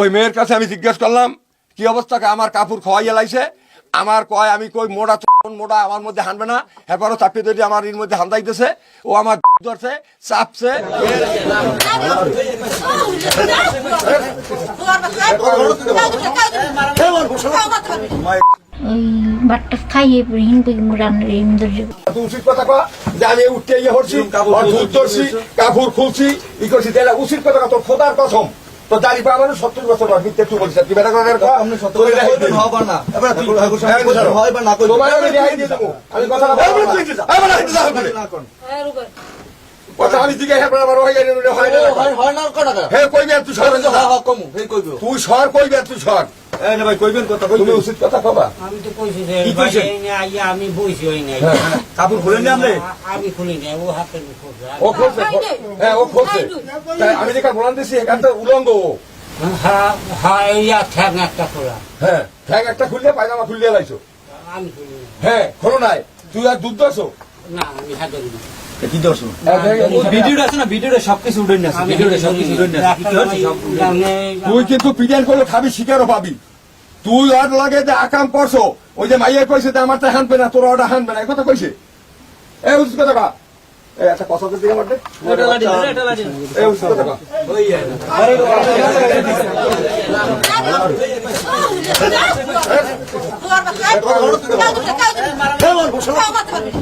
ওই মেয়ের কাছে আমি জিজ্ঞেস করলাম কি অবস্থাকে আমার কাপড় খোয়াইয়া লাইছে? আমার কয় আমি কই মোড়া চন মোড়া আমার মধ্যে হানবে না। এরপরও চাপিয়ে ধরে আমার এর মধ্যে হান্দাইতেছে। ও আমার ধরছে চাপছে। ওই খাইয়ে হিন রান্নার হিন উচিত কথা কয়া যে আমি উঠতে ইয়ে হচ্ছি ধরছি কাপড় খুলছি ই করছি। উচিত কথা তোর খোদার কসম। তো দাঁড়ি পাওয়া মানে সত্তর বছর বয়স মিথ্যে তুই বলছিস তুই বেটা কথা আপনি সত্তর বছর হবার না। এবার তুই হয় বা না করবেন। তোমার আমি রেহাই দিয়ে দেবো আমি কথা না বলব না। আমি না করেন। কথা আমি দিকে হ্যাঁ আমার হয়ে হয় না হয়- হয় না কটা টাকা? হে কইবে তুই সর হ্যাঁ, হ্যাঁ, কমু। তুই সর কইবে তুই সর ভাই, কইবেন কথা, তুমি উচিত কথা কবা। আমি তো কইছি যে কি কইছেন? ভাই, এই না, আমি বইছি ওই নাই কাপড় খুলেন নি আপনি? আমি খুলি নাই ও হাতের ও খুলছে হ্যাঁ ও খুলছে। আমি যেখানে বলান দিছি এখান তো উলঙ্গ ও। হ্যাঁ হ্যাঁ ইয়া ঠ্যাং একটা খোলা। হ্যাঁ ঠ্যাং একটা খুললে পায়জামা খুললে লাইছো। আমি খুলি হ্যাঁ খোলো নাই। তুই আর দুধ দছো না আমি হাতে কি দর্শন? তুই কিন্তু পিডিয়ান করলে খাবি শিকারও পাবি তুই আর লাগে যে আকাম করছ ওই যে মাইয়া কইছে যে আমার তা হানবে না তোর ওটা হানবে না কথা কইছে এ কথা একটা কথা।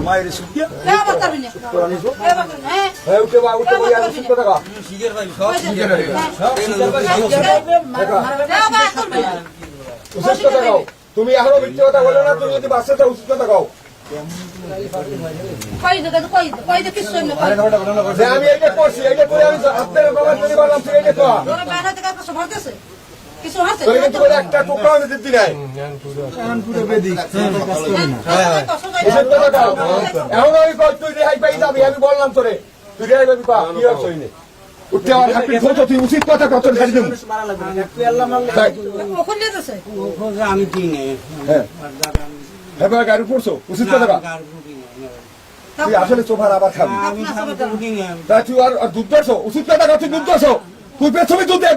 মায়ের সুখিয়া? এ উঠে বা উঠে বই আর উচিত কথা কা শিখের ভাই সব উচিত কথা কাও তুমি এখনও মিথ্যে বলো না তুমি যদি বাচ্চা চাও উচিত কথা আমি এইটা করছি, এইটা করে আমি আপনার বাবা তৈরি করলাম এইটা কর কিছু আছে? তোর কিন্তু বলে একটা টুকরা আমি দিতে নাই। উচিত কথা। কাও এখন আমি তুই রেহাই পাই যাবি আমি বললাম তোরে। তুই রেহাই পাবি পা কি হচ্ছে হইনে উঠতে আমার হাতে ধরছো তুই উচিত কথা কত দেবো আমি দিই নাই। হ্যাঁ। এবার গাড়ি পড়ছো? উচিত কথা। তুই আসলে চোভার আবার খাবি। তুই আর আর দুধ দর্শো উচিত কথা তুই দুধ দর্শো তুই পেছনে দুধ দিয়ে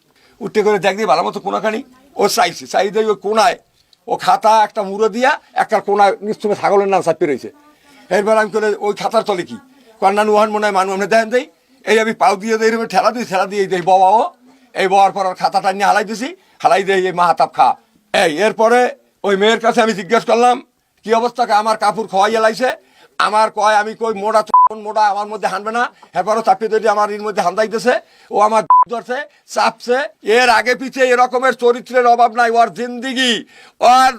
উঠতে করে দেখ দিয়ে ভালো মতো কোনাখানি। ও চাইছি, চাই দেই ওই কোনায়, ও খাতা একটা মুড়ো দিয়া একটা কোনায় নিশ্চয় ছাগলের নাম চাপিয়ে রয়েছে। এরপর আমি করে ওই খাতার তলে কি? কন্যা নুহান মনে হয় মানুষ, আমরা দেখেন দেই। এই আমি পাও দিয়ে দেই, এরকম ঠেলা দিই, ঠেলা দিয়ে দেই, বাবা ও। এই বাবার পর খাতাটা নিয়ে হালাই দিছি, হালাই দেই এই মাহাতাপ খা। এই, এরপরে ওই মেয়ের কাছে আমি জিজ্ঞেস করলাম, কি অবস্থাকে আমার কাপড় খোয়াইয়া লাইছে। আমার কয়, আমি কই, মোড়া মোড়া আমার মধ্যে হানবে না। এরপরও চাপিয়ে ধরে আমার এর মধ্যে হান্দাইতেছে। ও আমার ধরছে চাপছে। এর আগে পিছে এরকমের চরিত্রের অভাব নাই। ওর জিন্দিগি ওর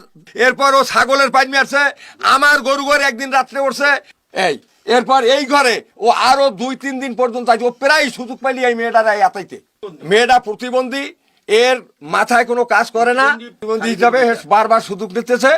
এরপর ও ছাগলের পাইন মারছে। আমার গরু ঘরে একদিন রাত্রে উঠছে। এই এরপর এই ঘরে ও আরও দুই তিন দিন পর্যন্ত আছে ও প্রায় সুযোগ পাইলি এই মেয়েটার এই আতাইতে। মেয়েটা প্রতিবন্ধী এর মাথায় কোনো কাজ করে না। প্রতিবন্ধী হিসাবে বারবার সুযোগ নিতেছে